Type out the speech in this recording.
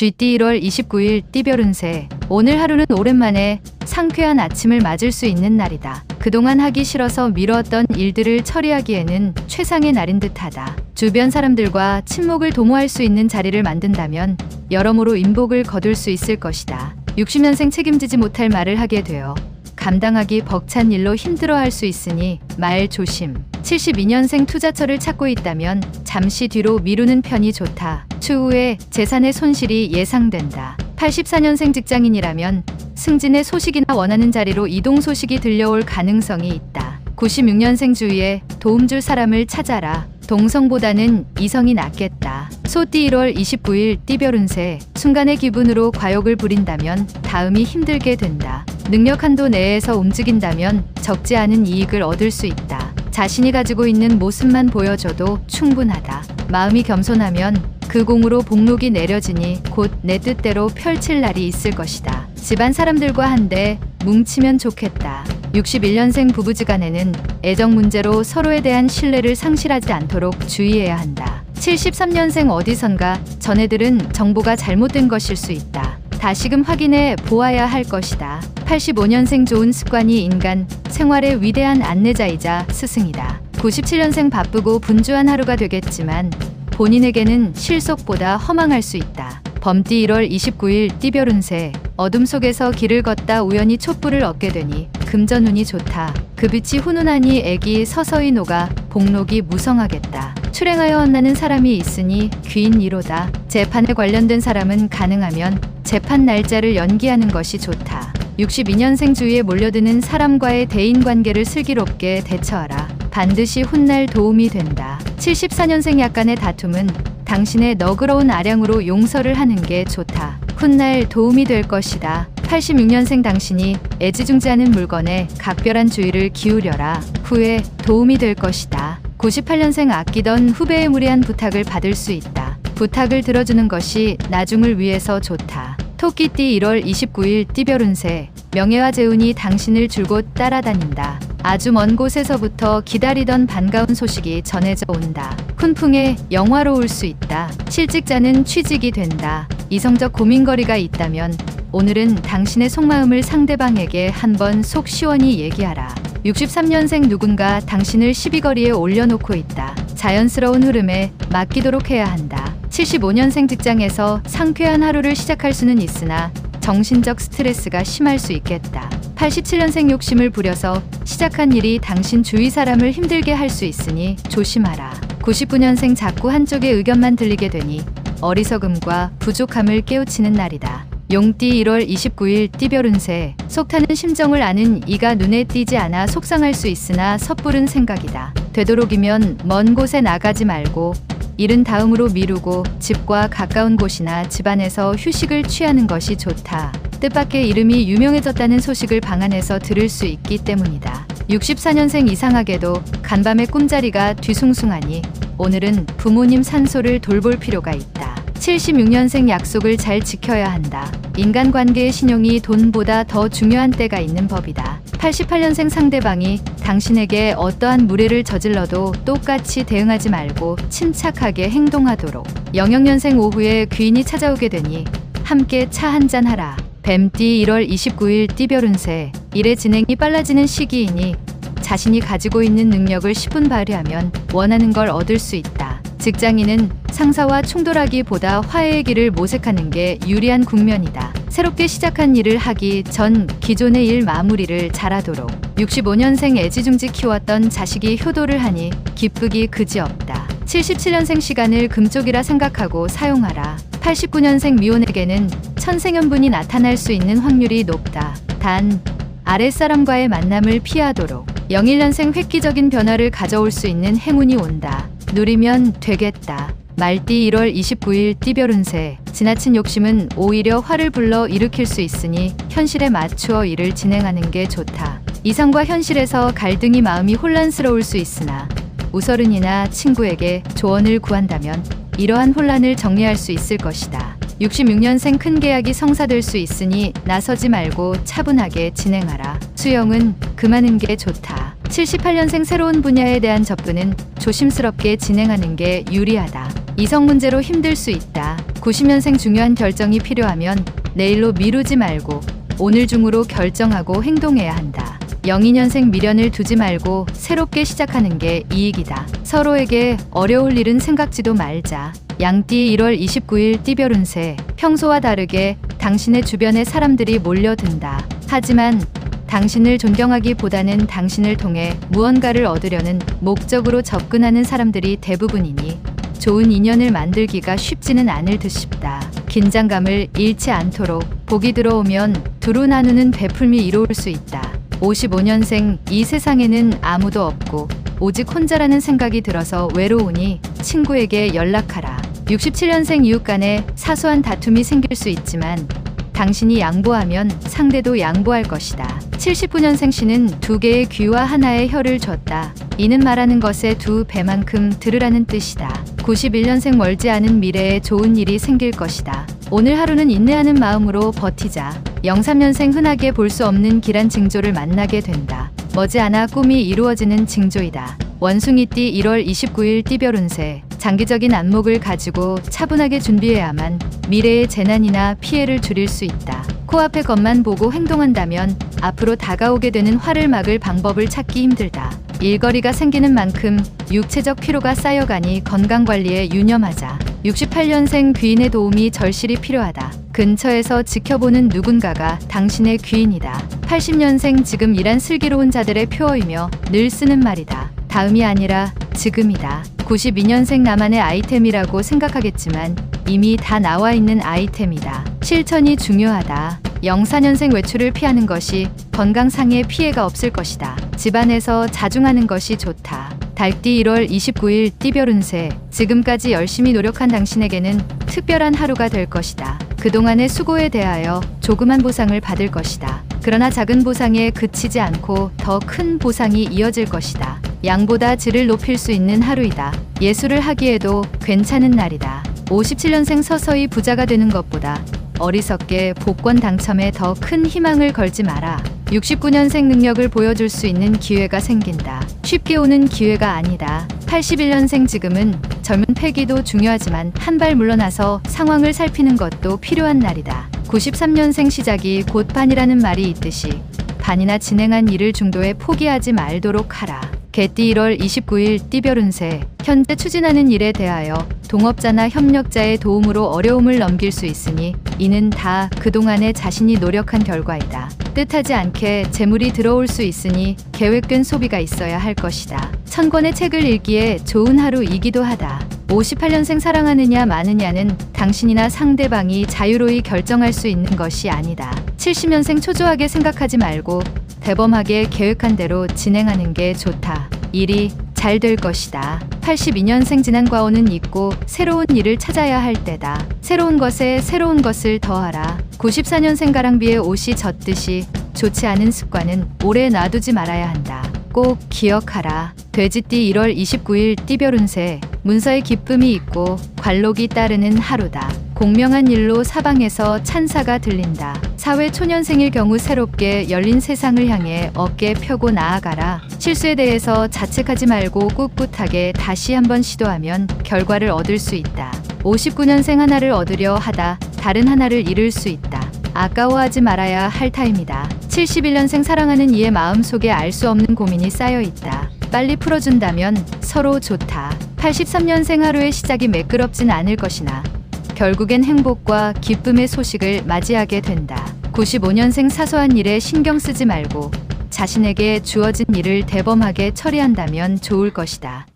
GT 1월 29일 띠별 운세. 오늘 하루는 오랜만에 상쾌한 아침을 맞을 수 있는 날이다. 그동안 하기 싫어서 미뤘던 일들을 처리하기에는 최상의 날인 듯하다. 주변 사람들과 친목을 도모할 수 있는 자리를 만든다면 여러모로 인복을 거둘 수 있을 것이다. 60년생 책임지지 못할 말을 하게 되어 감당하기 벅찬 일로 힘들어 할 수 있으니 말 조심. 72년생 투자처를 찾고 있다면 잠시 뒤로 미루는 편이 좋다. 추후에 재산의 손실이 예상된다. 84년생 직장인이라면 승진의 소식이나 원하는 자리로 이동 소식이 들려올 가능성이 있다. 96년생 주위에 도움 줄 사람을 찾아라. 동성보다는 이성이 낫겠다. 소띠 1월 29일 띠별 운세. 순간의 기분으로 과욕을 부린다면 다음이 힘들게 된다. 능력 한도 내에서 움직인다면 적지 않은 이익을 얻을 수 있다. 자신이 가지고 있는 모습만 보여줘도 충분하다. 마음이 겸손하면 그 공으로 복록이 내려지니 곧 내 뜻대로 펼칠 날이 있을 것이다. 집안 사람들과 한데 뭉치면 좋겠다. 61년생 부부지간에는 애정 문제로 서로에 대한 신뢰를 상실하지 않도록 주의해야 한다. 73년생 어디선가 전해들은 정보가 잘못된 것일 수 있다. 다시금 확인해 보아야 할 것이다. 85년생 좋은 습관이 인간 생활의 위대한 안내자이자 스승이다. 97년생 바쁘고 분주한 하루가 되겠지만 본인에게는 실속보다 허망할 수 있다. 범띠 1월 29일 띠별 운세 어둠 속에서 길을 걷다 우연히 촛불을 얻게 되니 금전운이 좋다. 그 빛이 훈훈하니 애기 서서히 녹아 복록이 무성하겠다. 출행하여 혼나는 사람이 있으니 귀인 이로다. 재판에 관련된 사람은 가능하면 재판 날짜를 연기하는 것이 좋다. 62년생 주위에 몰려드는 사람과의 대인 관계를 슬기롭게 대처하라. 반드시 훗날 도움이 된다. 74년생 약간의 다툼은 당신의 너그러운 아량으로 용서를 하는 게 좋다. 훗날 도움이 될 것이다. 86년생 당신이 애지중지하는 물건에 각별한 주의를 기울여라. 후에 도움이 될 것이다. 98년생 아끼던 후배의 무리한 부탁을 받을 수 있다. 부탁을 들어주는 것이 나중을 위해서 좋다. 토끼띠 1월 29일 띠별 운세 명예와 재운이 당신을 줄곧 따라다닌다. 아주 먼 곳에서부터 기다리던 반가운 소식이 전해져 온다. 훈풍에 영화로울 수 있다. 실직자는 취직이 된다. 이성적 고민거리가 있다면 오늘은 당신의 속마음을 상대방에게 한번 속 시원히 얘기하라. 63년생 누군가 당신을 시비거리에 올려놓고 있다. 자연스러운 흐름에 맡기도록 해야 한다. 75년생 직장에서 상쾌한 하루를 시작할 수는 있으나 정신적 스트레스가 심할 수 있겠다. 87년생 욕심을 부려서 시작한 일이 당신 주위 사람을 힘들게 할 수 있으니 조심하라. 99년생 자꾸 한쪽의 의견만 들리게 되니 어리석음과 부족함을 깨우치는 날이다. 용띠 1월 29일 띠별 운세 속타는 심정을 아는 이가 눈에 띄지 않아 속상할 수 있으나 섣부른 생각이다. 되도록이면 먼 곳에 나가지 말고 일은 다음으로 미루고 집과 가까운 곳이나 집안에서 휴식을 취하는 것이 좋다. 뜻밖의 이름이 유명해졌다는 소식을 방 안에서 들을 수 있기 때문이다. 64년생 이상하게도 간밤의 꿈자리가 뒤숭숭하니 오늘은 부모님 산소를 돌볼 필요가 있다. 76년생 약속을 잘 지켜야 한다. 인간관계의 신용이 돈보다 더 중요한 때가 있는 법이다. 88년생 상대방이 당신에게 어떠한 무례를 저질러도 똑같이 대응하지 말고 침착하게 행동하도록. 영영년생 오후에 귀인이 찾아오게 되니 함께 차 한잔 하라. 뱀띠 1월 29일 띠별 운세. 일의 진행이 빨라지는 시기이니 자신이 가지고 있는 능력을 10분 발휘하면 원하는 걸 얻을 수 있다. 직장인은 상사와 충돌하기보다 화해의 길을 모색하는 게 유리한 국면이다. 새롭게 시작한 일을 하기 전 기존의 일 마무리를 잘하도록 65년생 애지중지 키웠던 자식이 효도를 하니 기쁘기 그지없다. 77년생 시간을 금쪽이라 생각하고 사용하라. 89년생 미혼에게는 천생연분이 나타날 수 있는 확률이 높다. 단 아랫사람과의 만남을 피하도록 01년생 획기적인 변화를 가져올 수 있는 행운이 온다. 누리면 되겠다. 말띠 1월 29일 띠별 운세. 지나친 욕심은 오히려 화를 불러 일으킬 수 있으니 현실에 맞추어 일을 진행하는 게 좋다. 이성과 현실에서 갈등이 마음이 혼란스러울 수 있으나 우서른이나 친구에게 조언을 구한다면 이러한 혼란을 정리할 수 있을 것이다. 66년생 큰 계약이 성사될 수 있으니 나서지 말고 차분하게 진행하라. 수영은 그만은 게 좋다. 78년생 새로운 분야에 대한 접근은 조심스럽게 진행하는 게 유리하다. 이성 문제로 힘들 수 있다. 90년생 중요한 결정이 필요하면 내일로 미루지 말고 오늘 중으로 결정하고 행동해야 한다. 02년생 미련을 두지 말고 새롭게 시작하는 게 이익이다. 서로에게 어려울 일은 생각지도 말자. 양띠 1월 29일 띠별 운세. 평소와 다르게 당신의 주변에 사람들이 몰려든다. 하지만 당신을 존경하기보다는 당신을 통해 무언가를 얻으려는 목적으로 접근하는 사람들이 대부분이니 좋은 인연을 만들기가 쉽지는 않을 듯 싶다. 긴장감을 잃지 않도록 복이 들어오면 두루 나누는 베풀미 이로울 수 있다. 55년생 이 세상에는 아무도 없고 오직 혼자라는 생각이 들어서 외로우니 친구에게 연락하라. 67년생 이웃 간에 사소한 다툼이 생길 수 있지만 당신이 양보하면 상대도 양보할 것이다. 79년생 씨는 두 개의 귀와 하나의 혀를 줬다. 이는 말하는 것의 두 배만큼 들으라는 뜻이다. 91년생 멀지 않은 미래에 좋은 일이 생길 것이다. 오늘 하루는 인내하는 마음으로 버티자. 03년생 흔하게 볼 수 없는 길한 징조를 만나게 된다. 머지않아 꿈이 이루어지는 징조이다. 원숭이띠 1월 29일 띠별 운세. 장기적인 안목을 가지고 차분하게 준비해야만 미래의 재난이나 피해를 줄일 수 있다. 코앞의 것만 보고 행동한다면 앞으로 다가오게 되는 화를 막을 방법을 찾기 힘들다. 일거리가 생기는 만큼 육체적 피로가 쌓여가니 건강관리에 유념하자. 68년생 귀인의 도움이 절실히 필요하다. 근처에서 지켜보는 누군가가 당신의 귀인이다. 80년생 지금 일한 슬기로운 자들의 표어이며 늘 쓰는 말이다. 다음이 아니라 지금이다. 92년생 나만의 아이템이라고 생각하겠지만 이미 다 나와 있는 아이템이다. 실천이 중요하다. 04년생 외출을 피하는 것이 건강상의 피해가 없을 것이다. 집안에서 자중하는 것이 좋다. 달띠 1월 29일 띠별 운세. 지금까지 열심히 노력한 당신에게는 특별한 하루가 될 것이다. 그동안의 수고에 대하여 조그만 보상을 받을 것이다. 그러나 작은 보상에 그치지 않고 더 큰 보상이 이어질 것이다. 양보다 질을 높일 수 있는 하루이다. 예술을 하기에도 괜찮은 날이다. 57년생 서서히 부자가 되는 것보다 어리석게 복권 당첨에 더 큰 희망을 걸지 마라. 69년생 능력을 보여줄 수 있는 기회가 생긴다. 쉽게 오는 기회가 아니다. 81년생 지금은 젊은 패기도 중요하지만 한 발 물러나서 상황을 살피는 것도 필요한 날이다. 93년생 시작이 곧 반이라는 말이 있듯이 반이나 진행한 일을 중도에 포기하지 말도록 하라. 개띠 1월 29일 띠별 운세. 현재 추진하는 일에 대하여 동업자나 협력자의 도움으로 어려움을 넘길 수 있으니 이는 다 그동안에 자신이 노력한 결과이다. 뜻하지 않게 재물이 들어올 수 있으니 계획된 소비가 있어야 할 것이다. 천 권의 책을 읽기에 좋은 하루이기도 하다. 58년생 사랑하느냐 마느냐는 당신이나 상대방이 자유로이 결정할 수 있는 것이 아니다. 70년생 초조하게 생각하지 말고 대범하게 계획한 대로 진행하는 게 좋다. 일이 잘 될 것이다. 82년생 지난 과오는 잊고 새로운 일을 찾아야 할 때다. 새로운 것에 새로운 것을 더하라. 94년생 가랑비에 옷이 젖듯이 좋지 않은 습관은 오래 놔두지 말아야 한다. 꼭 기억하라. 돼지띠 1월 29일 띠별 운세. 문서에 기쁨이 있고 관록이 따르는 하루다. 공명한 일로 사방에서 찬사가 들린다. 사회 초년생일 경우 새롭게 열린 세상을 향해 어깨 펴고 나아가라. 실수에 대해서 자책하지 말고 꿋꿋하게 다시 한번 시도하면 결과를 얻을 수 있다. 59년생 하나를 얻으려 하다 다른 하나를 잃을 수 있다. 아까워하지 말아야 할 타임이다. 71년생 사랑하는 이의 마음 속에 알 수 없는 고민이 쌓여 있다. 빨리 풀어준다면 서로 좋다. 83년생 하루의 시작이 매끄럽진 않을 것이나 결국엔 행복과 기쁨의 소식을 맞이하게 된다. 95년생 사소한 일에 신경 쓰지 말고 자신에게 주어진 일을 대범하게 처리한다면 좋을 것이다.